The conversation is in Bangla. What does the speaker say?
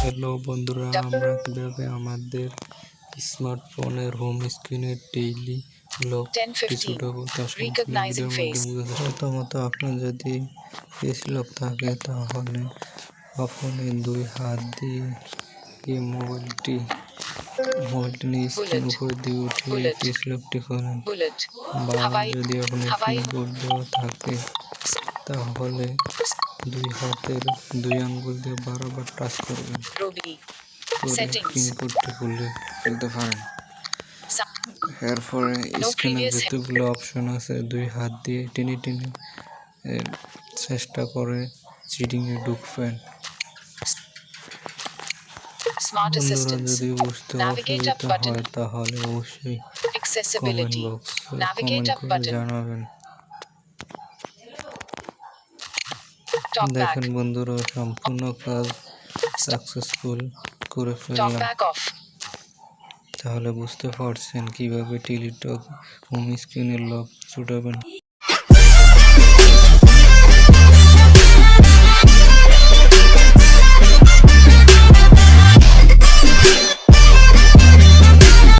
হ্যালো বন্ধুরা আমরা কীভাবে আমাদের স্মার্টফোনের হোম স্ক্রিনে ডেইলি লক 10:15 কিছুটা তা সম্পূর্ণ Recognizing ভিডিওর face. মধ্যে বোঝার চেষ্টা- প্রথমত আপনার যদি ফেস লক থাকে তাহলে আপনি দুই হাত দিয়ে এই মোবাইলটি মোবাইলটি নিয়ে. উপর দিয়ে উঠিয়ে Bullet. ফেস লকটি করেন বা যদি দেওয়া থাকে তাহলে দুই হাতের দুই আঙ্গুল দিয়ে বারবার টাচ করবেন। Robi, করে Settings. পিনকোডটি খুলে ফেলতে পারেন। এরপরে স্ক্রিনে যতগুলো অপশন আছে দুই হাত দিয়ে টেনে টেনে চেষ্টা করে চিটিং এ ঢুকবেন। Smart বন্ধুরা Assistance, যদি বুঝতে Navigate up অসুবিধা দেখেন বন্ধুরা সম্পূর্ণ কাজ সাকসেসফুল করে ফেললাম। তাহলে বুঝতে পারছেন কীভাবে টেলিটক হোম স্ক্রিনের লক ছুটাবেন।